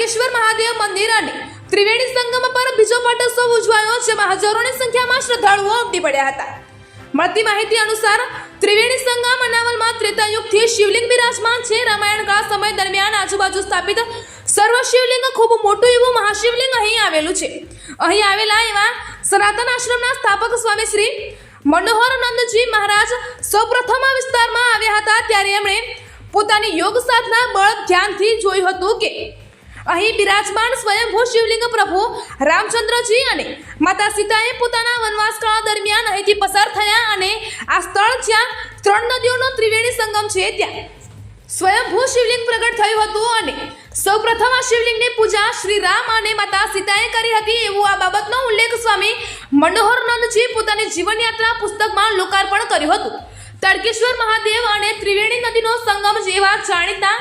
તારકેશ્વર મહાદેવ મંદિર અને ત્રિવેણી સંગમ પર બીજો પાટોત્સવ ઉજવાયો, જેમાં હજારોની સંખ્યામાં શ્રદ્ધાળુઓ ઉમટી પડ્યા હતા. મળતી માહિતી અનુસાર, ત્રિવેણી સંગમ અનાવલમાં ત્રેતાયુગથી શિવલિંગ બિરાજમાન છે. રામાયણ કાળ સમય દરમિયાન આજુબાજુ સ્થાપિત સર્વ શિવલિંગ ખૂબ મોટું એવું મહાશિવલિંગ અહીં આવેલું છે. અહીં આવેલા એવા સનાતન આશ્રમના સ્થાપક સ્વામી શ્રી મનોહરનંદજી મહારાજ સૌપ્રથમ આ વિસ્તારમાં આવ્યા હતા. ત્યારે એમણે પોતાની યોગ સાધના બળ ધ્યાનથી જોયું હતું કે અહીં બિરાજમાન સ્વયંભૂ શિવલિંગ પ્રભુ રામચંદ્રજી અને માતા સીતાએ પોતાના વનવાસકાળ દરમિયાન અહીંથી પસાર થયા અને આ સ્થળ જ્યાં ત્રણ નદીઓનો ત્રિવેણી સંગમ છે, ત્યાં સ્વયંભૂ શિવલિંગ પ્રગટ થયું હતું અને સૌપ્રથમ આ શિવલિંગની પૂજા શ્રી રામ અને માતા સીતાએ કરી હતી એવું આ બાબતનો ઉલ્લેખ સ્વામી મનોહરનંદજી પોતાની જીવનયાત્રા પુસ્તકમાં લોકાર્પણ કર્યું હતું. તડકેશ્વર મહાદેવ અને ત્રિવેણી નદીનો સંગમ જેવા જાણીતા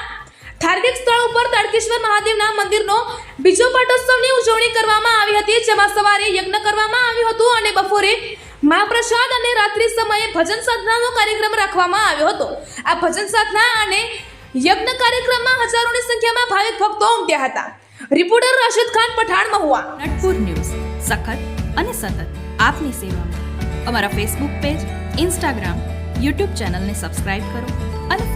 ધાર્મિક સ્થળ ઉપર તડકેશ્વર મહાદેવના મંદિરનો બીજો પાટોત્સવની ઉજવણી કરવામાં આવી હતી, જેમાં સવારે યજ્ઞ કરવામાં આવ્યું હતું અને બપોરે મહાપ્રસાદ અને રાત્રિ સમયે ભજન સાધનાનો કાર્યક્રમ રાખવામાં આવ્યો હતો. આ ભજન સાધના અને યજ્ઞ કાર્યક્રમમાં હજારોની સંખ્યામાં ભાવિક ભક્તો ઉમટ્યા હતા. રિપોર્ટર રાશિદ ખાન, પઠાણ, મહુવા. નટપુર ન્યૂઝ. સખત અને સતત આપની સેવામાં. અમારા ફેસબુક પેજ ઇન્સ્ટાગ્રામ યુટ્યુબ ચેનલને સબસ્ક્રાઇબ કરો અને